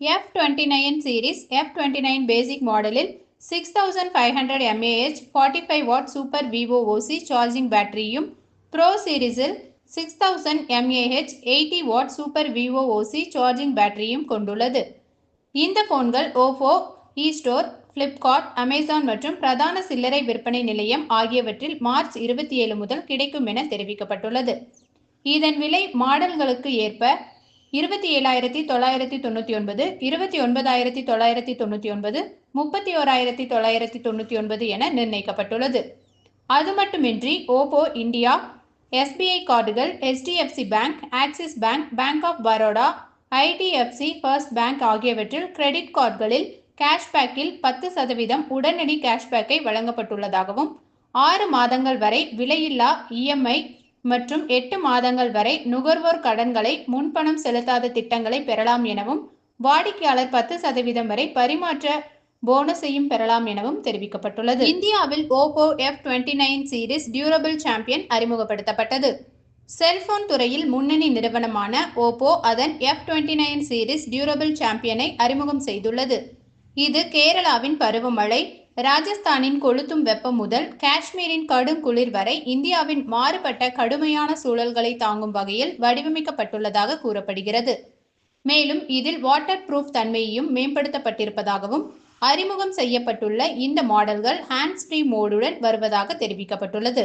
F twenty nine series F twenty nine basic மாடலில் six thousand five hundred mAh forty five watt super VOOC charging பேட்டரியும் pro சீரிஸில் six thousand mAh eighty watt super VOOC charging பேட்டரியும் கொண்டுள்ளது. இந்த ஃபோன்கள் Oppo e store Flipkart Amazon மற்றும் பிரதான சில்லறை விற்பனை நிலையம் ஆகியவற்றில் மார்ச் இருபத்தி ஏழு முதல் கிடைக்கும் என தெரிவிக்கப்பட்டுள்ளது. இதன் விலை மாடல்களுக்கு ஏற்ப இருபத்தி ஏழாயிரத்தி தொள்ளாயிரத்தி தொண்ணூற்றி ஒன்பது இருபத்தி ஒன்பதாயிரத்தி தொள்ளாயிரத்தி தொண்ணூற்றி ஒன்பது முப்பத்தி ஓராயிரத்தி தொள்ளாயிரத்தி தொண்ணூற்றி ஒன்பது என நிர்ணயிக்கப்பட்டுள்ளது. அது மட்டுமின்றி ஓபோ இந்தியா எஸ்பிஐ கார்டுகள் HDFC bank Axis bank bank of Baroda IDFC first bank ஆகியவற்றில் கிரெடிட் கார்டுகளில் கேஷ்பேக்கில் பத்து சதவீதம் உடனடி கேஷ்பேக்கை வழங்கப்பட்டுள்ளதாகவும் ஆறு மாதங்கள் வரை விலையில்லா இஎம்ஐ மற்றும் எட்டு மாதங்கள் வரை நுகர்வோர் கடன்களை முன்பணம் செலுத்தாத திட்டங்களை பெறலாம் எனவும் வாடிக்கையாளர் பத்து சதவீதம் வரை பரிமாற்ற போனஸையும் பெறலாம் எனவும் தெரிவிக்கப்பட்டுள்ளது. இந்தியாவில் Oppo F twenty nine series durable champion அறிமுகப்படுத்தப்பட்டது. செல்போன் துறையில் முன்னணி நிறுவனமான ஓப்போ அதன் F twenty nine series durable சாம்பியனை அறிமுகம் செய்துள்ளது. இது கேரளாவின் பருவமழை ராஜஸ்தானின் கொளுத்தும் வெப்பம் முதல் காஷ்மீரின் கடும் குளிர் வரை இந்தியாவின் மாறுபட்ட கடுமையான சூழல்களை தாங்கும் வகையில் வடிவமைக்கப்பட்டுள்ளதாக கூறப்படுகிறது. மேலும் இதில் வாட்டர் ப்ரூஃப் தன்மையையும் மேம்படுத்தப்பட்டிருப்பதாகவும் அறிமுகம் செய்யப்பட்டுள்ள இந்த மாடல்கள் ஹேண்ட்ஸ் ஃப்ரீ மோடுடன் வருவதாக தெரிவிக்கப்பட்டுள்ளது.